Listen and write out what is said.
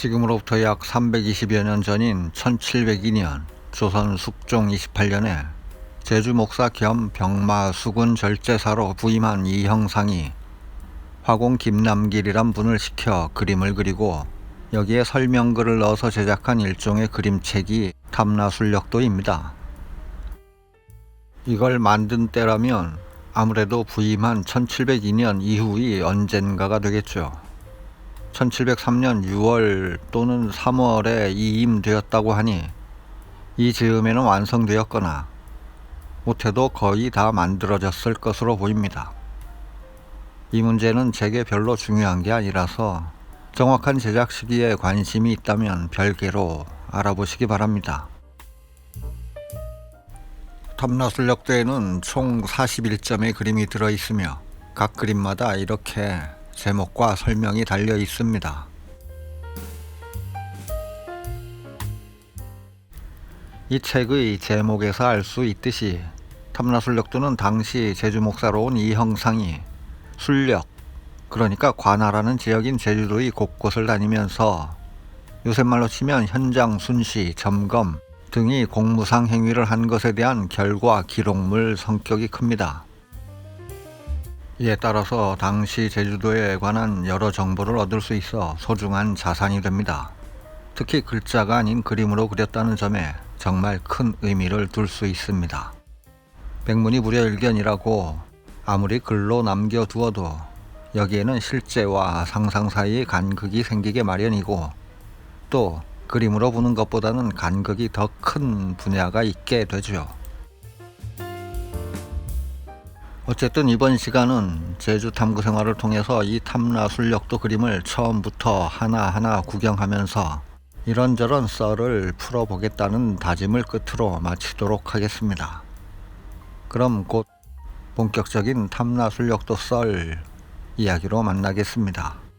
지금으로부터 약 320여 년 전인 1702년 조선 숙종 28년에 제주 목사 겸 병마 수군 절제사로 부임한 이 형상이 화공 김남길이란 분을 시켜 그림을 그리고 여기에 설명글을 넣어서 제작한 일종의 그림책이 탐나술력도입니다. 이걸 만든 때라면 아무래도 부임한 1702년 이후이 언젠가가 되겠죠. 1703년 6월 또는 3월에 이임되었다고 하니 이 즈음에는 완성되었거나 못해도 거의 다 만들어졌을 것으로 보입니다. 이 문제는 제게 별로 중요한 게 아니라서 정확한 제작 시기에 관심이 있다면 별개로 알아보시기 바랍니다. 탐나술력대에는 총 41점의 그림이 들어 있으며 각 그림마다 이렇게 제목과 설명이 달려 있습니다. 이 책의 제목에서 알 수 있듯이 탐나술력도는 당시 제주 목사로 온 이 형상이 술력 그러니까 관할하는 지역인 제주도의 곳곳을 다니면서 요새 말로 치면 현장 순시, 점검 등이 공무상 행위를 한 것에 대한 결과 기록물 성격이 큽니다. 이에 따라서 당시 제주도에 관한 여러 정보를 얻을 수 있어 소중한 자산이 됩니다. 특히 글자가 아닌 그림으로 그렸다는 점에 정말 큰 의미를 둘 수 있습니다. 백문이 불여일견이라고 아무리 글로 남겨두어도 여기에는 실제와 상상 사이의 간극이 생기게 마련이고 또 그림으로 보는 것보다는 간극이 더 큰 분야가 있게 되죠. 어쨌든 이번 시간은 제주 탐구 생활을 통해서 이 탐라 술력도 그림을 처음부터 하나하나 구경하면서 이런저런 썰을 풀어보겠다는 다짐을 끝으로 마치도록 하겠습니다. 그럼 곧 본격적인 탐라 술력도 썰 이야기로 만나겠습니다.